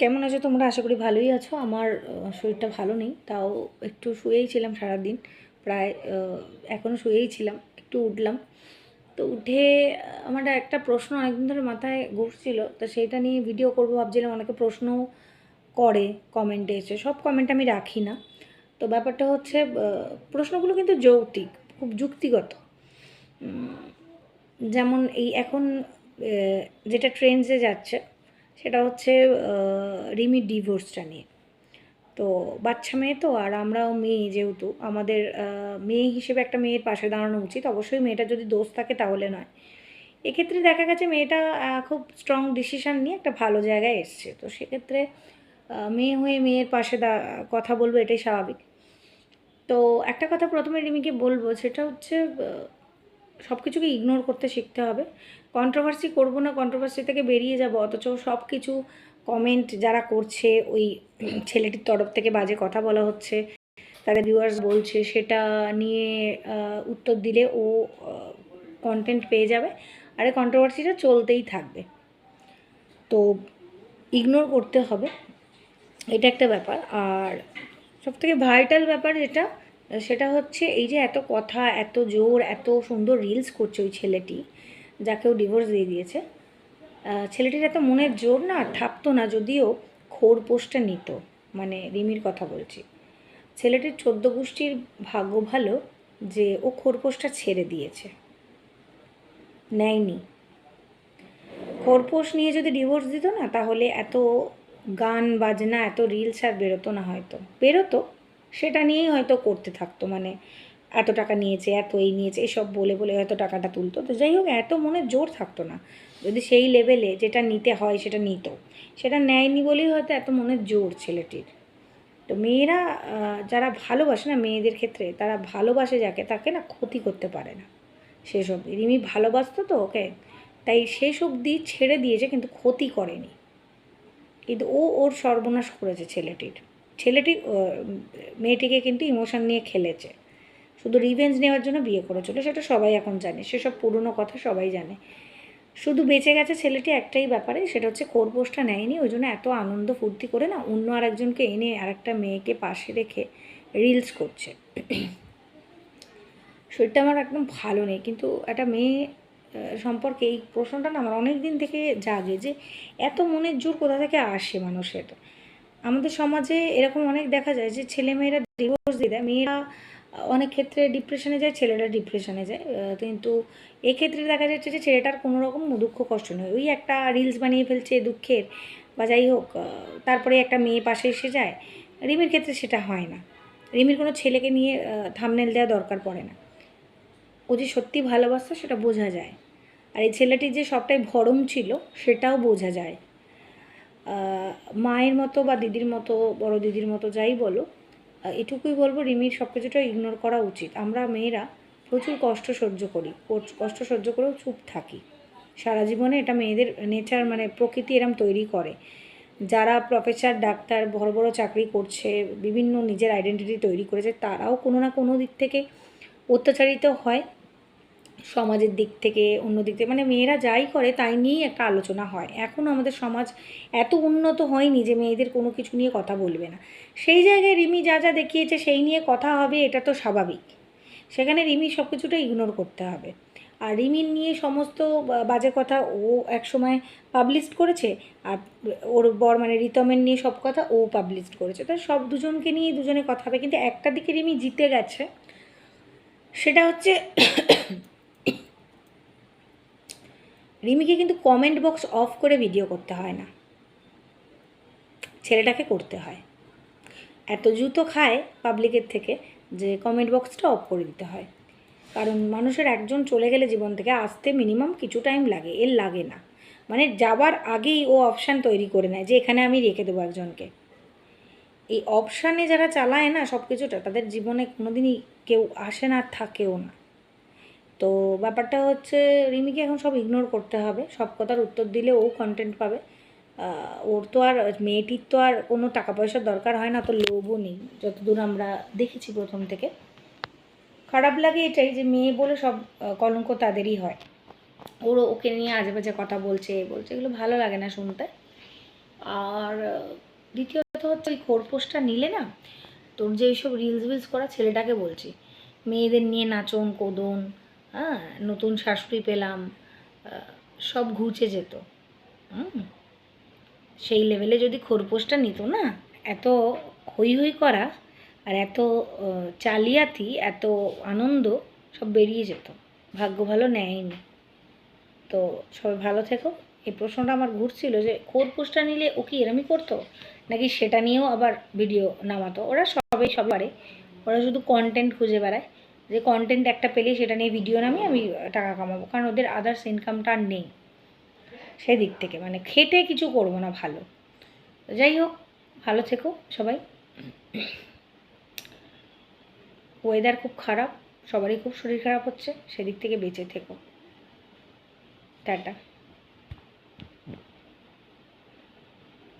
কেমন আছো তোমরা? আশা করি ভালোই আছো। আমার শরীরটা ভালো নেই, তাও একটু শুয়েই ছিলাম সারাদিন। প্রায় এখনও শুয়েই ছিলাম, একটু উঠলাম। তো উঠে আমার একটা প্রশ্ন অনেকদিন ধরে মাথায় ঘুরছিল, তো সেইটা নিয়ে ভিডিও করব ভাবছিলাম, অনেকে প্রশ্ন করে কমেন্টে এসে। সব কমেন্ট আমি রাখি না। তো ব্যাপারটা হচ্ছে প্রশ্নগুলো কিন্তু যৌক্তিক, খুব যুক্তিগত। যেমন এই এখন যেটা ট্রেন্ডসে যাচ্ছে সেটা হচ্ছে রিমির ডিভোর্সটা নিয়ে। তো বাচ্চা মেয়ে তো, আর আমরাও মেয়ে যেহেতু, আমাদের মেয়ে হিসেবে একটা মেয়ের পাশে দাঁড়ানো উচিত। অবশ্যই মেয়েটা যদি দোষ থাকে তাহলে নয়। এক্ষেত্রে দেখা গেছে মেয়েটা খুব স্ট্রং ডিসিশান নিয়ে একটা ভালো জায়গায় এসছে। তো সেক্ষেত্রে মেয়ে হয়ে মেয়ের পাশে দা, কথা বলব, এটাই স্বাভাবিক। তো একটা কথা প্রথমে রিমিকে বলব, সেটা হচ্ছে সব কিছুকে ইগনোর করতে শিখতে হবে। কন্ট্রোভার্সি করব না কন্ট্রোভার্সি থেকে বেরিয়ে যাব, অথচ সব কিছু কমেন্ট যারা করছে, ওই ছেলেটির তরফ থেকে বাজে কথা বলা হচ্ছে, তাদের ভিউয়ার্স বলছে, সেটা নিয়ে উত্তর দিলে ও কন্টেন্ট পেয়ে যাবে। আর এই কন্ট্রোভার্সিটা চলতেই থাকবে। তো ইগনোর করতে হবে। এটা একটা ব্যাপার। আর সব থেকে ভাইটাল ব্যাপার যেটা সেটা হচ্ছে এই যে এত কথা, এত জোর, এত সুন্দর রিলস করছে ওই ছেলেটি যাকে ও ডিভোর্স দিয়ে দিয়েছে। ছেলেটির এত মনের জোর না থাকতো না, যদিও খোর পোস্টটা নিত মানে রিমির কথা বলছি। ছেলেটির চোদ্দ গোষ্ঠীর ভাগ্য ভালো যে ও খোরপোশটা ছেড়ে দিয়েছে। নেয়নি। খোরপোশ নিয়ে যদি ডিভোর্স দিত না, তাহলে এত গান বাজনা, এত রিলস আর বেরোতো না হয়তো। বেরোতো সেটা নিয়েই হয়তো করতে থাকতো মানে এত টাকা নিয়েছে, এত এই নিয়েছে, এসব বলে বলে হয়তো টাকাটা তুলতো। তো যাই হোক, এত মনে জোর থাকতো না। যদি সেই লেভেলে যেটা নিতে হয় সেটা নিত। সেটা নেয়নি বলেই হয়তো এত মনে জোর ছেলেটির। তো মেয়েরা যারা ভালোবাসে না মেয়েদের ক্ষেত্রে, তারা ভালোবাসে যাকে, তাকে না ক্ষতি করতে পারে না। সেসব রিমি ভালোবাসতো তো ওকে, তাই শেষ অবধি ছেড়ে দিয়েছে, কিন্তু ক্ষতি করেনি। কিন্তু ও ওর সর্বনাশ করেছে ছেলেটির। ছেলেটি মেয়েটিকে কিন্তু ইমোশন নিয়ে খেলেছে। শুধু রিভেঞ্জ নেওয়ার জন্য বিয়ে করেছিল, সেটা সবাই এখন জানে, সেসব পুরনো কথা সবাই জানে। শুধু বেঁচে গেছে ছেলেটি একটাই ব্যাপারে, সেটা হচ্ছে কোরপোশটা নেয়নি, ওই জন্য এত আনন্দ ফুর্তি করে না, অন্য আরেকজনকে এনে আরেকটা মেয়েকে পাশে রেখে রিলস করছে। শরীরটা আমার একদম ভালো নেই, কিন্তু একটা মেয়ে সম্পর্কে এই প্রশ্নটা না আমার অনেক দিন থেকে জাগে যে এত মনের জোর কোথা থেকে আসে মানুষের? আমাদের সমাজে এরকম অনেক দেখা যায় যে ছেলেমেয়েরা ডিভোর্স দিয়ে দেয়। মেয়েরা অনেক ক্ষেত্রে ডিপ্রেশনে যায়, ছেলেরা ডিপ্রেশনে যায়। কিন্তু এক্ষেত্রে দেখা যাচ্ছে যে ছেলেটার কোনো রকম দুঃখ, কষ্ট নেই। ওই একটা রিলস বানিয়ে ফেলছে দুঃখের বা যাই হোক তারপরে একটা মেয়ে পাশে এসে যায়। রিমির ক্ষেত্রে সেটা হয় না। রিমির কোনো ছেলেকে নিয়ে থামনেল দেওয়া দরকার পড়ে না। ও যে সত্যি ভালোবাসতো সেটা বোঝা যায়। আর এই ছেলেটির যে সবটাই ভরম ছিল সেটাও বোঝা যায়। মায়ের মতো বা দিদির মতো, বড় দিদির মতো যাই বলো এটুকুই বলব, রিমির সব কিছুটা ইগনোর করা উচিত। আমরা মেয়েরা প্রচুর কষ্ট সহ্য করি কষ্ট সহ্য করেও চুপ থাকি। সারা জীবনে এটা মেয়েদের নেচার মানে প্রকৃতি এরম তৈরি করে। যারা প্রফেসর ডাক্তার, বড় বড় চাকরি করছে, বিভিন্ন নিজের আইডেন্টিটি তৈরি করেছে, তারাও কোনো না কোনো দিক থেকে অত্যাচারিত হয়। সমাজের দিক থেকে, অন্য দিক থেকে মানে মেয়েরা যাই করে তাই নিয়েই একটা আলোচনা হয়। এখনও আমাদের সমাজ এত উন্নত হয়নি যে মেয়েদের কোনো কিছু নিয়ে কথা বলবে না। সেই জায়গায় রিমি যা যা দেখিয়েছে সেই নিয়ে কথা হবে, এটা তো স্বাভাবিক। সেখানে রিমি সব কিছুটা ইগনোর করতে হবে। আর রিমির নিয়ে সমস্ত বাজে কথা ও একসময় পাবলিশ করেছে, আর ওর বর মানে রিতমের নিয়ে সব কথা ও পাবলিশ করেছে। তো সব দুজনকে নিয়ে দুজনে কথা হবে, কিন্তু একটা দিকে রিমি জিতে গেছে, সেটা হচ্ছে রিমিকে কিন্তু কমেন্ট বক্স অফ করে ভিডিও করতে হয় না। ছেলেটাকে করতে হয়। এত জুতো খায় পাবলিকের থেকে যে কমেন্ট বক্সটা অফ করে দিতে হয়। কারণ মানুষের একজন চলে গেলে জীবন থেকে আসতে মিনিমাম কিছু টাইম লাগে, এর লাগে না। মানে যাবার আগেই ও অপশান তৈরি করে নেয় যে এখানে আমি রেখে দেবো একজনকে। এই অপশানে যারা চালায় না সব কিছুটা তাদের জীবনে কোনোদিনই কেউ আসে না থাকেও না। তো ব্যাপারটা হচ্ছে রিমিকে এখন সব ইগনোর করতে হবে। সব কথার উত্তর দিলে ও কন্টেন্ট পাবে। ওর তো আর মেয়েটির তো আর কোনো টাকা পয়সার দরকার হয় না, তো লোভও নেই। যতদূর আমরা দেখেছি প্রথম থেকে। খারাপ লাগে এটাই যে মেয়ে বলে সব কলঙ্ক তাদেরই হয়। ওর ওকে নিয়ে আজে বাজে কথা বলছে বলছে, এগুলো ভালো লাগে না শুনতে। আর দ্বিতীয়ত হচ্ছে ওই খোরপোশটা নিলে না, তোর যে এইসব রিলস ভিলস করা ছেলেটাকে বলছি, মেয়েদের নিয়ে নাচন, কোদন হ্যাঁ নতুন শাশুড়ি পেলাম সব ঘুচে যেত। সেই লেভেলে যদি খোরপোশটা নিত না, এত হই হই করা আর এত চালিয়াতি, এত আনন্দ সব বেরিয়ে যেত। ভাগ্য ভালো নেয়নি। তো সবাই ভালো থেকো। এই প্রশ্নটা আমার ঘুরছিল যে খোরপোশটা নিলে ও কি এরমই করতো? নাকি সেটা নিয়েও আবার ভিডিও নামাতো? ওরা সবাই সব পারে। ওরা শুধু কন্টেন্ট খুঁজে বেড়ায়। যে কন্টেন্ট একটা পেলে সেটা নিয়ে ভিডিও নামে আমি টাকা কামাবো। কারণ ওদের আদার্স ইনকামটা আর নেই। সেদিক থেকে। মানে খেটে কিছু করব না ভালো। যাই হোক, ভালো থেকো সবাই। ওয়েদার খুব খারাপ, সবারই খুব শরীর খারাপ হচ্ছে, সেদিক থেকে বেঁচে থেকো। টাটা।